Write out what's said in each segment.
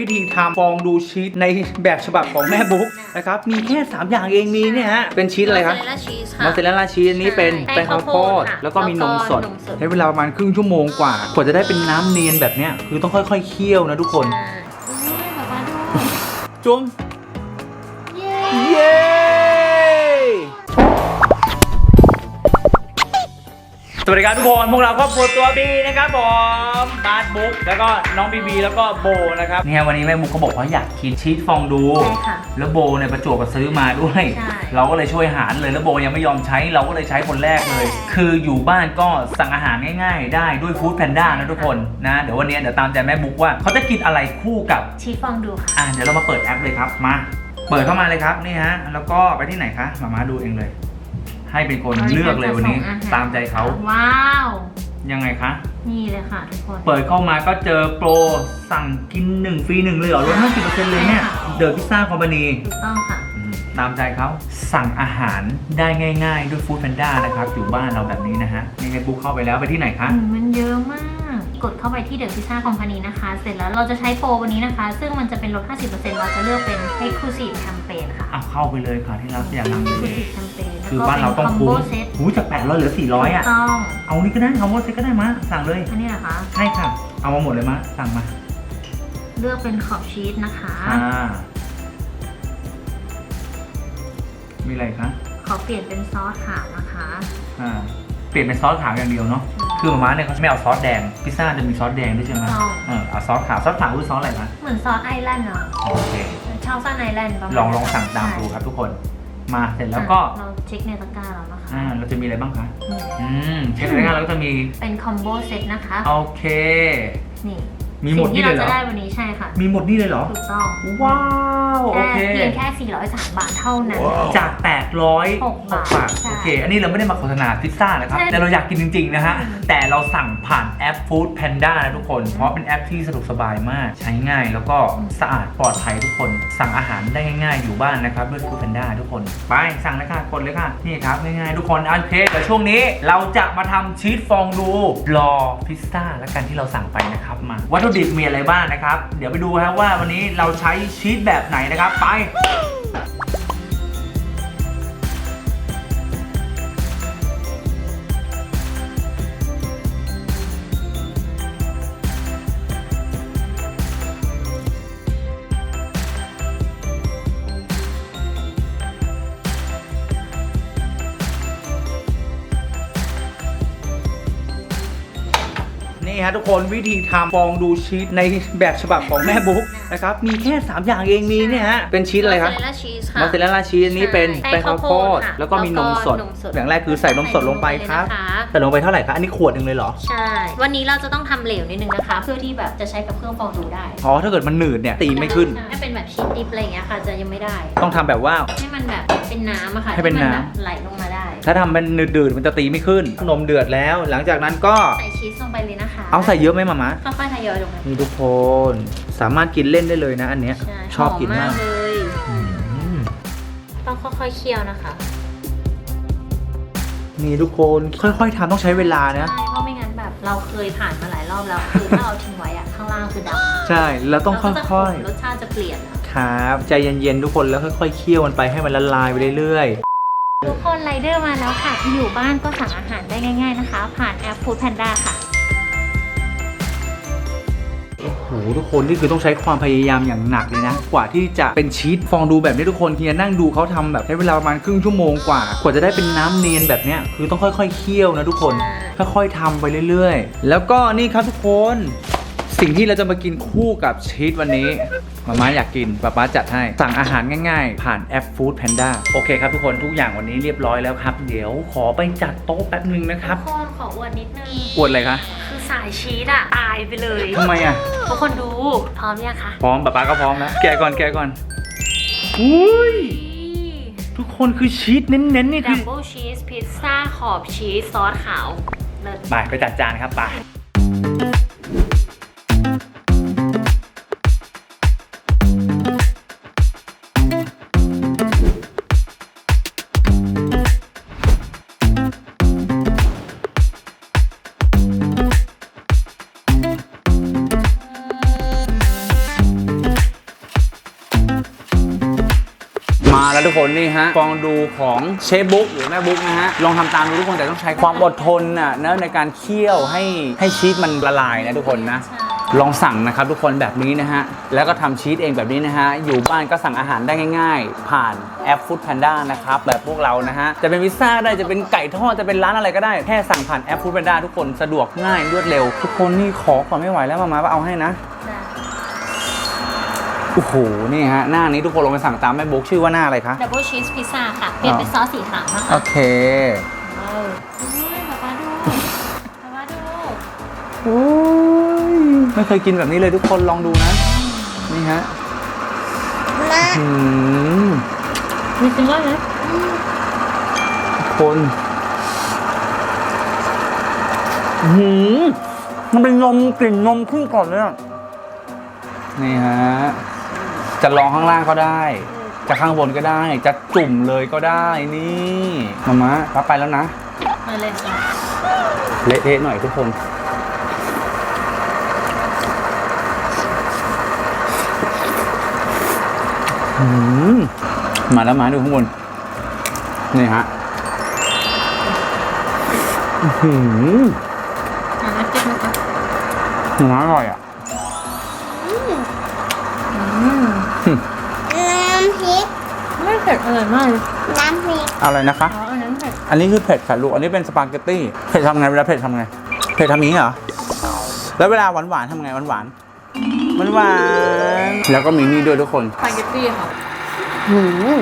วิธีทำฟองดูชีสในแบบฉบับของแม่บุ๊กนะครับ มีแค่ 3 อย่างเองมีเนี่ยฮะ เป็นชีสอะไรครับมอสซาเรลล่าชีสค่ะ มอสซาเรลล่าชีสอันนี้เป็นใช่แป้งข้าวโพดแป้งข้าวโพด ค่ะแล้วก็มีนมสด แล้วก็นมสด ใช้เวลาประมาณครึ่งชั่วโมงกว่ากว่าจะได้เป็นน้ำเนียนแบบเนี้ยคือต้องค่อยๆเคี่ยวนะทุกคน อ่าอุ้ยแบบว่าดูจุ๊มเย้ เย้ สวัสดีครับทุกคนพวกเราครอบครัวตัวบีนะครับผมบาสบุ๊กแล้วก็น้องบีบีแล้วก็โบนะครับเนี่ยวันนี้แม่บุ๊กเขาบอกว่าอยากกินชีสฟองดู ใช่ค่ะ แล้วโบเนี่ยประจวบกับซื้อมาด้วย ใช่เราก็เลยช่วยหารเลยแล้วโบยังไม่ยอมใช้เราก็เลยใช้คนแรกเลยคืออยู่บ้านก็สั่งอาหารง่ายๆ ได้ด้วยฟู้ดแพนด้านะทุกคนนะเดี๋ยววันนี้เดี๋ยวตามใจแม่บุ๊กว่าเขาจะกินอะไรคู่กับชีสฟองดูค่ะ อะเดี๋ยวเรามาเปิดแอปเลยครับมา เปิดเข้ามาเลยครับนี่ฮะแล้วก็ไปที่ไหนคะมามาดูเองเลย ให้เป็นคนเลือกเลยวันนี้ ตามใจเขาว้าว ยังไงคะ นี่เลยค่ะทุกคน เปิดเข้ามาก็เจอโปรสั่งกิน1ฟรี1เลยเหรอลด50%เลยเนี่ย เดอะพิซซ่าคอมพานีถูกต้องค่ะตามใจเขาสั่งอาหารได้ง่าย ๆ ด้วยฟู้ดแพนด้านะครับ อยู่บ้านเราแบบนี้นะฮะนี่ไงบุ๊กเข้าไปแล้วไปที่ไหนคะอืมมันเยอะมาก กดเข้าไปที่เด e p พิซซ่าคอมพานีนะคะ เสร็จแล้วเราจะใช้โปรวันนี้นะคะ ซึ่งมันจะเป็นลด 50%เราจะเลือกเป็น Exclusive Campaign ค่ะ อะเข้าไปเลยค่ะที่รักอย่าลังเล Exclusive Campaign คือบ้านเราต้องคอมคุ้โบมเซ็ตหูจาก800เหลือ400อะ ต้อง เอานี่ก็ได้เอาหมดเซ็ตก็ได้มาสั่งเลย อันนี้นะคะ ใช่ค่ะ เอามาหมดเลยมะสั่งมาเลือกเป็นขอบชีสนะคะ อ่ามีอะไรคะขอเปลี่ยนเป็นซอสขาวนะคะ อ่า เปลี่ยนเป็นซอสขาวอย่างเดียวเนาะ คือมาม่าเนี่ยเขาจะไม่เอาซอสแดง พิซซ่าจะมีซอสแดงด้วยใช่ไหมต้องเออเอาซอสขาวซอสขาวคือซอสอะไรคะเหมือนซอสไอแลนด์เนาะโอเคชาวซ่านไอแลนด์ประมาณลองลองสั่งตามใช่ดูครับทุกคน มาเสร็จแล้วก็อะเราเช็คในตะกร้าแล้วนะคะ อ่า เราจะมีอะไรบ้างคะนี่อืมเช็คเลยนะเราก็จะมี เป็นคอมโบเซ็ตนะคะ โอเค นี่ มีหมดสิ่งนี่ที่เลเรายเหรอจะได้วันนี้ใช่ค่ะ มีหมดนี่เลยเหรอ ถูกต้องว้าว โอแค่เค เพียงแค่ 403 บาทเท่านั้น จาก 800หกบาทบาทใช่โอเค อันนี้เราไม่ได้มาโฆษณาพิซซ่านะครับ ใช่แต่เราอยากกินจริง ๆ นะฮะ อืม แต่เราสั่งผ่านแอป Food Panda นะทุกคน เพราะเป็นแอปที่สะดวกสบายมาก ใช้ง่ายแล้วก็สะอาดปลอดภัยทุกคน สั่งอาหารได้ง่าย ๆ อยู่บ้านนะครับ ด้วย Food Panda ทุกคน ไป สั่งเลยค่ะ กดเลยค่ะ นี่ครับ ง่าย ๆ ทุกคนโอเคเดี๋ยวช่วงนี้เราจะมาทำชีสฟองดู รอพิซซ่าแล้วกันที่เราสั่งไปนะครับมาวัตถุดิบมีอะไรบ้างนะครับ เดี๋ยวไปดูครับว่าวันนี้เราใช้ชีสแบบไหนนะครับ ไป ทุกคนวิธีทำฟองดูชีสในแบบฉบับของแม่บุ๊กนะครับมีแค่ 3 อย่างเองมีเนี่ยฮะเป็นชีสอะไรครับมอสซาเรลล่าชีสค่ะ มอสซาเรลล่าชีสอันนี้เป็นใช่แป้งข้าวโพดค่ะแล้วก็มีนมสด แล้วก็นมสดอย่างแรกคือใส่นมสดลงไปครับใส่นมลงไปเลยนะคะ ใส่ลงไปเท่าไหร่ครับอันนี้ขวดหนึ่งเลยเหรอใช่ วันนี้เราจะต้องทำเหลวนิดนึงนะคะ เพื่อที่แบบจะใช้กับเครื่องฟองดูได้อ๋อถ้าเกิดมันหนืดเนี่ยตีไม่ขึ้นถ้าเป็นแบบชีสดิบอะไรอย่างเงี้ยค่ะจะยังไม่ได้ ต้องทำแบบว่า ให้มันแบบเป็นน้ำอะค่ะให้เป็นน้ำมัแบบไหลลงมาได้ ถ้าทำมันหนืดๆมันจะตีไม่ขึ้นนมเดือดแล้ว หลังจากนั้นก็ใส่ชีสลงไปเลยนะคะเอาใส่เยอะไหมมามะค่อยๆทยอยลงมานี่ทุกคนสามารถกินเล่นได้เลยนะ อันเนี้ยใช่ชอบกินหมากเลยอืมต้องค่อยๆเคี่ยวนะคะนี่ทุกคนค่อยๆทำต้องใช้เวลานะใช่เพราะไม่งั้นแบบเราเคยผ่านมาหลายรอบแล้วคือถ้าเราทิ้งไว้อะข้างล่างคือดำใช่แล้วต้องแล้วก็จะค่อยขมรสชาติจะเปลี่ยนอะๆครับใจเย็นๆทุกคนแล้วค่อยๆเคี่ยวมันไปให้มันละลายไปเรื่อยๆทุกคนไร เดอร์มาแล้วค่ะ อยู่บ้านก็สั่งอาหารได้ง่ายๆนะคะ ผ่านแอป Food Panda ค่ะ โอ้โหทุกคนนี่คือต้องใช้ความพยายามอย่างหนักเลยนะ กว่าที่จะเป็นชีสฟองดูแบบนี้ทุกคนที่จะนั่งดูเขาทำแบบใช้เวลาประมาณครึ่งชั่วโมงกว่า กว่าจะได้เป็นน้ำเนียนแบบเนี้ยคือต้องค่อยๆเคี่ยวนะทุกคน ค่อยๆทำไปเรื่อยๆ แล้วก็นี่ครับทุกคน สิ่งที่เราจะมากินคู่กับชีสวันนี้มาม่าอยากกินป๊าป๊าจัดให้ สั่งอาหารง่ายๆ ผ่านแอป Food Panda โอเคครับทุกคนทุกอย่างวันนี้เรียบร้อยแล้วครับ เดี๋ยวขอไปจัดโต๊ะแป๊บนึงนะครับทุกคนขออวดนิดนึงปวดอะไรคะ คือสายชีสอะตายไปเลยทำไมอะทุกคนดูพร้อมยังคะ พร้อมป๊าป๊าก็พร้อมแล้วแกะก่อนแกะก่อนอุ้ยทุกคนคือชีสเน้นๆนี่ดัคืบอเบิลชีสพิซซ่าขอบชีสซอสขาวเลิศไปไปจัดจานครับไป นนี่ฮะฟองดูของเชฟบุ๊กหรือแม่บุ๊กนะฮะลองทำตามดูทุกคนแต่ต้องใช้ความอดทนน่ะนะในการเคี่ยวให้ให้ชีสมันละลายนะทุกคนนะใช่ลองสั่งนะครับทุกคนแบบนี้นะฮะ แล้วก็ทำชีสเองแบบนี้นะฮะ อยู่บ้านก็สั่งอาหารได้ง่าย ๆ ผ่านแอป Food Panda นะครับ แบบพวกเรานะฮะ จะเป็นพิซซ่าก็ได้จะเป็นไก่ทอดจะเป็นร้านอะไรก็ได้ แค่สั่งผ่านแอป Food Panda ทุกคนสะดวกง่ายรวดเร็ว ทุกคนนี่ขอก่อนไม่ไหวแล้วมามาเอาให้นะได้ โอ้โห นี่ฮะ หน้านี้ทุกคนลองไปสั่งตามแม่บุ๊กชื่อว่าหน้าอะไรคะ ดับเบิลชีสพิซซ่าค่ะ เปลี่ยนเป็นซอสสีขาวนะคะโอเคว้าวอุ้ยป๊าป๊าดูป๊าป๊าดูโอ้ยไม่เคยกินแบบนี้เลยทุกคนลองดูนะ นี่ฮะอืมมีจริงว่าไหมคนอื้อหืมมันเป็นนมกลิ่นนมขึ้นก่อนเลยอะนี่ฮะ จะลองข้างล่างก็ได้ จะข้างบนก็ได้ จะจุ่มเลยก็ได้นี่มามะรับไปแล้วนะมาเลยค่ะเละเทะหน่อยทุกคน อืมมาแล้วมาดูข้างบน นี่ฮะอื้อหืออะมาจิ้มนะคะ หนูอร่อยอะ เผ็ดอร่อยมากเลยน้ำพริกอะไรนะคะ อ๋ออันนั้นเผ็ดอันนี้คือเผ็ดค่ะลูก อันนี้เป็นสปาเกตตี้ เผ็ดทำไงเวลาเผ็ดทำไง เผ็ดทำอย่างนี้เหรอ แล้วเวลาหวานหวานๆทำไงหวานหวานหวานหวานๆแล้วก็มีนี่ด้วยทุกคน สปาเกตตี้ค่ะหืม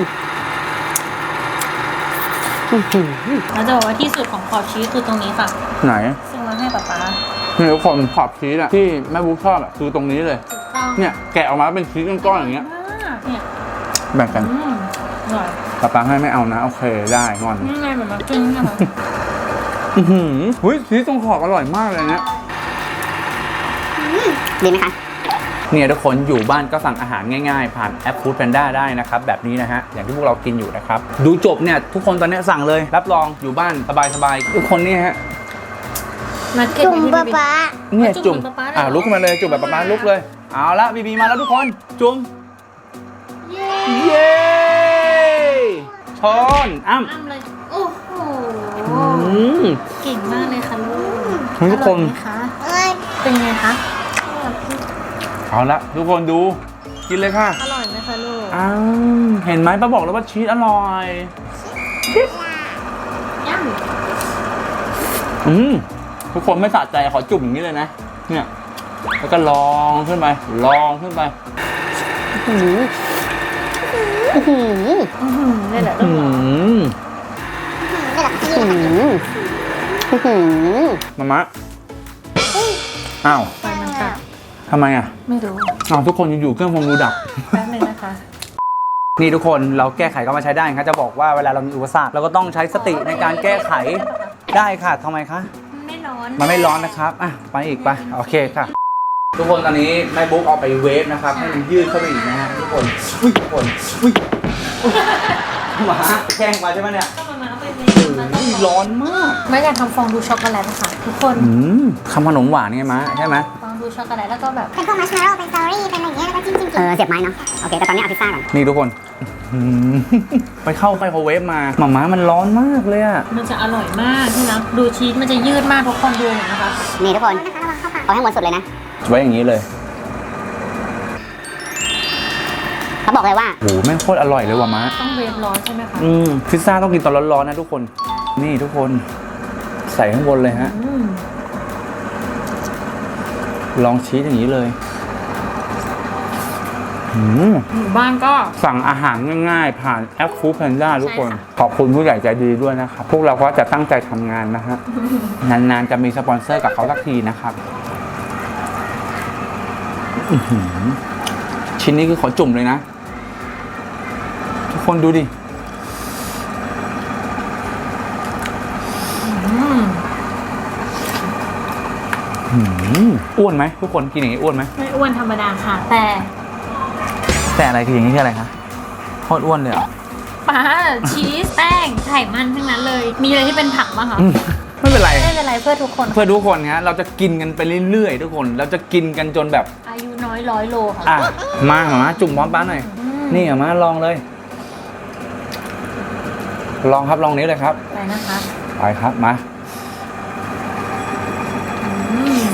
เราจะบอกว่าที่สุดของขอบชีสคือตรงนี้ค่ะไหนซึ่งเราให้ป๊าป๊านี่ทุกคนขอบชีสอะที่แม่บุ๊กชอบอะคือตรงนี้เลย ถูกต้องเนี่ยแกะออกมาเป็นชีสก้อนๆอย่างเงี้ย มากเนี่ยแบ่งกัน อืม อร่อยป้าป้าให้ไม่เอานะ โอเคได้งอนนี่ไงแบบมากินนะคะอือหือเฮ้ยชีสตรงขอบอร่อยมากเลยเนี่ยดีไหมคะเนี่ยทุกคนอยู่บ้านก็สั่งอาหารง่ายๆ ผ่านแอป Food Panda ได้นะครับ แบบนี้นะฮะ อย่างที่พวกเรากินอยู่นะครับ ดูจบเนี่ย ทุกคนตอนเนี้ยสั่งเลย รับรองอยู่บ้านสบายๆ ทุกคนนี่ฮะมาเก็ตจุ่มไว้ปะที่ป๊าเนี่ยจุ่จุ่มมเหมือนป๊าๆเลยเหรออ่าลุกขึ้นมาเลยจุ่มแบบป้าๆลุกเลย เอาละบีบีมาแล้วทุกคน จุ่มเย้ ช้อนอ้ำอ้ำเลย โอ้โห อืม เก่งมากเลยค่ะลูกเฮ้ยทุกคน อร่อยไหมคะเอ้ยเป็นไงคะ เอาละทุกคนดู กินเลยค่ะ อร่อยไหมคะลูกอ้าว เห็นไหมป้าบอกแล้วว่าชีสอร่อย ย่อืม ทุกคนไม่สะใจขอจุ่มอย่างนี้เลยนะ เนี่ย แล้วก็ลองขึ้นไป ลองขึ้นไปำอื้ อหือนี่แหละอืต้องลองมไม่หลับที่ค่ะมามะอ้าวไฟมันกัดทำไมอะไม่รู้อ้าวทุกคนอยู่ๆเครื่องฟองดูดับ แป๊บนึงนะคะ นี่ทุกคนเราแก้ไขก็มาใช้ได้ครับจะบอกว่าเวลาเรามีอุปสรรคเราก็ต้องใช้สติในการแก้ไขได้ค่ะทำไมคะ ไม่ร้อน มันไม่ร้อนนะครับ อะ ไปอีกไป โอเคค่ะ ทุกคนตอนนี้แม่บุ๊กเอาไปเวฟนะครับให้มันยืดเข้าไปอีกนะฮะทุกคนอุ้ยทุกคนอุ้ยอุ๊ยหมาแกล้งมาใช่ไหมเนี่ยก็มามาเอาไปเวอุ้ยร้อนมากไม่อยากทำฟองดูช็อกโกแลตนะคะทุกคนอืมทำขนมหวานไงมะใช่ไหมฟองดูช็อกโกแลตแล้วก็แบบเป็นพวกมัชเมลโล่เป็นสตอรี่เป็นอะไรอย่างเงี้ยแล้วก็จิ้มจิ้มเออเสียบไม้เนาะโอเคแต่ตอนนี้เอาพิซซ่าก่อนนี่ทุกคนอืมไปเข้าไมโครเวฟมาหมาม้ามันร้อนมากเลยอะมันจะอร่อยมากที่นะดูชีสมันจะยืดมากทุกคนดูเห็นนะคะนี่ทุกคนเอาให้หมดสุดเลยนะ ไว้อย่างนี้เลยเขาบอกเลยว่าโหแม่งโคตรอร่อยเลยว่ะมะต้องเวฟร้อนใช่ไหมคะอืมพิซซ่าต้องกินตอนร้อนๆนะทุกคน นี่ทุกคน ใส่ข้างบนเลยฮะ อืมลองชีสอย่างนี้เลยอืม อยู่บ้านก็ สั่งอาหารง่ายๆ ผ่านแอปฟู้ดแพนด้าทุกคน ใช่ค่ะ ขอบคุณผู้ใหญ่ใจดีด้วยนะครับ พวกเราก็จะตั้งใจทำงานนะฮะ นานๆ จะมีสปอนเซอร์กับเขาสักทีนะครับอื้อหือ ชิ้นนี้คือขอจุ่มเลยนะ ทุกคนดูดิอืมหืมอ้วนไหมทุกคนกินอย่างนี้อ้วนไหมไม่อ้วนธรรมดาค่ะ แต่ แต่อะไรคืออย่างนี้คืออะไรคะโคตรอ้วนเลยเหรอป้าชีสแป้งไขมันทั้งนั้นเลย มีอะไรที่เป็นผักบ้างคะอืมไม่ เป็นไร ไม่เป็นไรเพื่อทุกคนเพื่อทุกคนฮะเราจะกินกันไปเรื่อยๆทุกคน เราจะกินกันจนแบบอายุน้อยร้อยโลค่ะอะมาหมามาจุ่มพร้อมป้าหน่อยอืมนี่อะมาลองเลย ลองครับลองนี้เลยครับไปนะคะไปครับมาอืม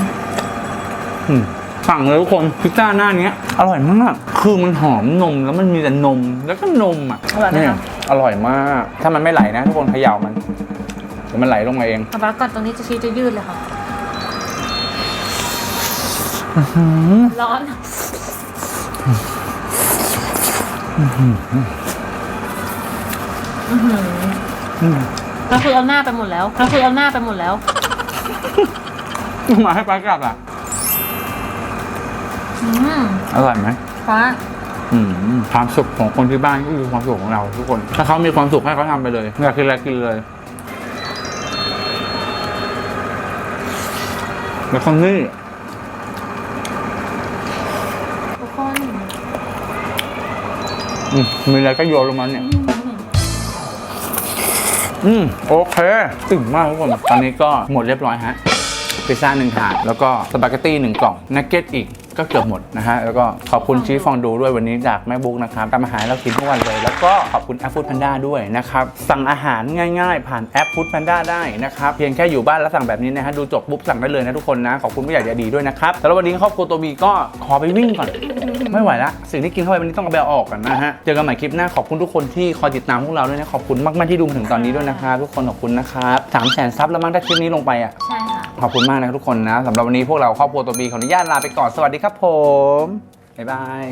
อืมสั่งเลยทุกคนพิซซ่าหน้าเนี้ยอร่อยมาก คือมันหอมนมแล้วมันมีแต่นมแล้วก็นมอะอร่อยไหมเนี่ยคะอร่อยมาก ถ้ามันไม่ไหลนะทุกคนเขย่ามันเดี๋ ยวมันไหลลงมาเองเอาปลากัดตรงนี้จะชีสจะยืดเลยค่ะ ร้อนอื้อหืออืมก็คือเอาหน้าไปหมดแล้วก็คือเอาหน้าไปหมดแล้ว มาให้ปลากลับอะ อืมอร่อยไหมฟ้าอืมความสุขของคนที่บ้านก็คือความสุขของเราทุกคน ถ้าเขามีความสุขให้เขาทำไปเลยอยากกินอะไรกินเลย แล้วก็นี่ทุกคนอืมมีอะไรก็โยนลงมาเนี่ย อืมโอเคตึงมากทุกคนตอนนี้ก็หมดเรียบร้อยฮะ พิซซ่าหนึ่งถาดแล้วก็สปาเกตตี้หนึ่งกล่องนักเก็ตอีก ก็เกือบหมดนะฮะ แล้วก็ขอบคุณชีฟฟองดูด้วยวันนี้จากแม่บุ๊กนะครับทำอาหารให้เรากินทุกวันเลย แล้วก็ขอบคุณแอปฟู้ดแพนด้าด้วยนะครับ สั่งอาหารง่ายๆ ผ่านแอปฟู้ดแพนด้าได้นะครับ เพียงแค่อยู่บ้านแล้วสั่งแบบนี้นะฮะ ดูจบปุ๊บสั่งได้เลยนะทุกคนนะ ขอบคุณผู้ใหญ่ใจดีด้วยนะครับแล้ววันนี้ครอบครัวตัวบีก็ขอไปวิ่งก่อน ไม่ไหวละสิ่งที่กินเข้าไปวันนี้ต้องเอาไปเอาออกกันนะฮะ เจอกันใหม่คลิปหน้าขอบคุณทุกคนที่คอยติดตามพวกเราด้วยนะขอบคุณมากๆที่ดูมาถึงตอนนี้ด้วยนะครับทุกคนขอบคุณนะครับสามแสนซับแล้วมั้งถ้าคลิปนี้ลงไปอะใช่ค่ะ ขอบคุณมากนะครับทุกคนนะสำหรับวันนี้พวกเราครอบครัวตัวบีขออนุญาตลาไปก่อนสวัสดีครับผมบ๊ายบาย